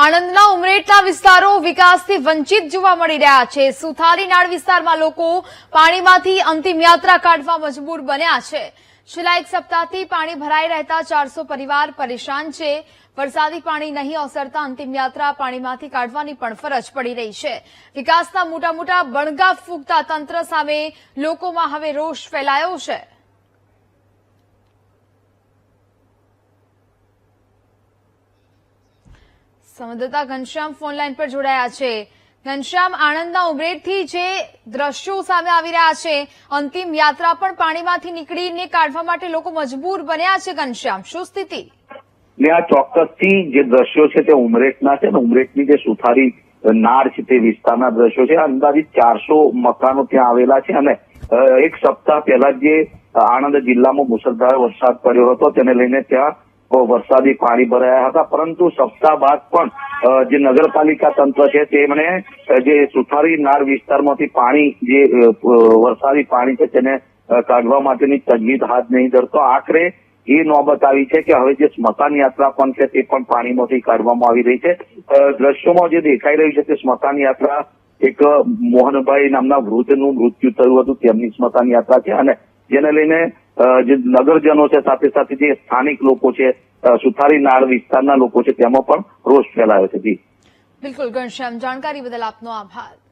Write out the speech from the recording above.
આણંદના ઉમરેઠના વિસ્તારો વિકાસથી વંચિત જોવા મળી રહ્યા છે. સુથારી નાળ વિસ્તારમાં લોકો પાણીમાંથી અંતિમ યાત્રા કાઢવા મજબૂર બન્યા છે. છેલ્લા એક સપ્તાહથી પાણી ભરાઈ રહેતા ચારસો પરિવાર પરેશાન છે. વરસાદી પાણી નહીં ઓસરતા અંતિમ યાત્રા પાણીમાંથી કાઢવાની પણ ફરજ પડી રહી છે. વિકાસના મોટા મોટા બણગા ફૂંકતા તંત્ર સામે લોકોમાં હવે રોષ ફેલાયો છે. સંવાદદાતા ઘનશ્યામ ફોનલાઈન પર જોડાયા છે. ઘનશ્યામ, આણંદના ઉમરેઠથી જે દ્રશ્યો સામે આવી રહ્યા છે, અંતિમ યાત્રા પણ પાણીમાંથી નીકળીને કાઢવા માટે લોકો મજબૂર બન્યા છે, ઘનશ્યામ. શું સ્થિતિ? ને આ ચોક્કસથી જે દ્રશ્યો છે તે ઉમરેઠના છે ને, ઉમરેઠની જે સુથારી નાર છે તે વિસ્તારના દ્રશ્યો છે. અંદાજિત ચારસો મકાનો ત્યાં આવેલા છે અને એક સપ્તાહ પહેલા જે આણંદ જિલ્લામાં મુસળધાર વરસાદ પડ્યો હતો, તેને લઈને ત્યાં વરસાદી પાણી ભરાયા હતા. પરંતુ સપ્તાહ બાદ પણ જે નગરપાલિકા તંત્ર છે તેમણે જે સુથારી નાર વિસ્તારમાંથી પાણી, જે વરસાદી પાણી છે તેને કાઢવા માટેની તજવીજ હાથ નહીં ધરતો. આખરે એ નોબત આવી છે કે હવે જે સ્મશાન યાત્રા પણ છે તે પણ પાણીમાંથી કાઢવામાં આવી રહી છે. દ્રશ્યોમાં જે દેખાઈ રહ્યું છે તે સ્મશાન યાત્રા એક મોહનભાઈ નામના વૃદ્ધનું મૃત્યુ થયું હતું. તેમની સ્મશાન યાત્રા છે અને જેને લઈને જે નગરજનો છે સાથે સાથે જે સ્થાનિક લોકો છે સુથારી નાળ વિસ્તારના લોકો છે, તેમાં પણ રોષ ફેલાયો છે. જી. બિલકુલ, ઘનશ્યામ, જાણકારી બદલ આપનો આભાર.